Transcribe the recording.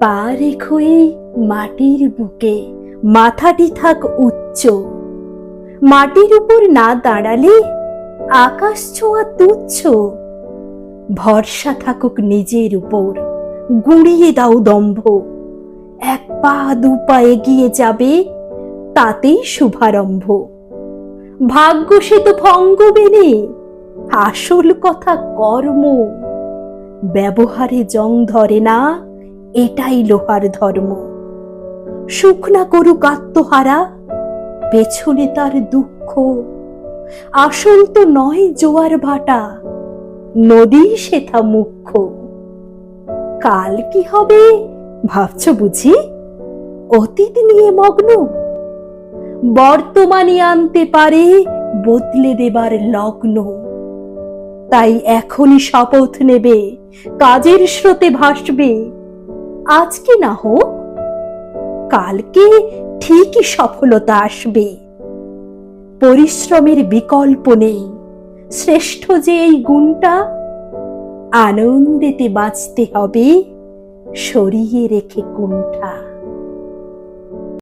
পা রেখো এই মাটির বুকে, মাথাটি থাক উচ্চ। মাটির উপর না দাঁড়ালে আকাশ ছোঁয়া তুচ্ছ। ভরসা থাকুক নিজের উপর, গুঁড়িয়ে দাও দম্ভ। এক পা দু পা এগিয়ে যাবে, তাতেই শুভারম্ভ। ভাগ্য সে তো ভঙ্গ বেনে আসল কথা কর্ম। ব্যবহারে জং ধরে না এটাই লোহার ধর্ম। সুখ না করুক আত্মহারা পেছনে তার দুঃখ। আসল তো নয় জোয়ার ভাটা, নদী সেথা মুখ্য। কাল কি হবে, ভাবছ বুঝি? অতীত নিয়ে মগ্ন? বর্তমানে আনতে পারে, বদলে দেবার লগ্ন। তাই এখনই শপথ নেবে, কাজের স্রোতে ভাসবে। আজকে না হোক? কালকে ঠিকই সফলতা আসবে। পরিশ্রমের বিকল্প নেই। শ্রেষ্ঠ যে এই গুণটা, আনন্দেতে বাঁচতে হবে, সরিয়ে রেখে কুণ্ঠা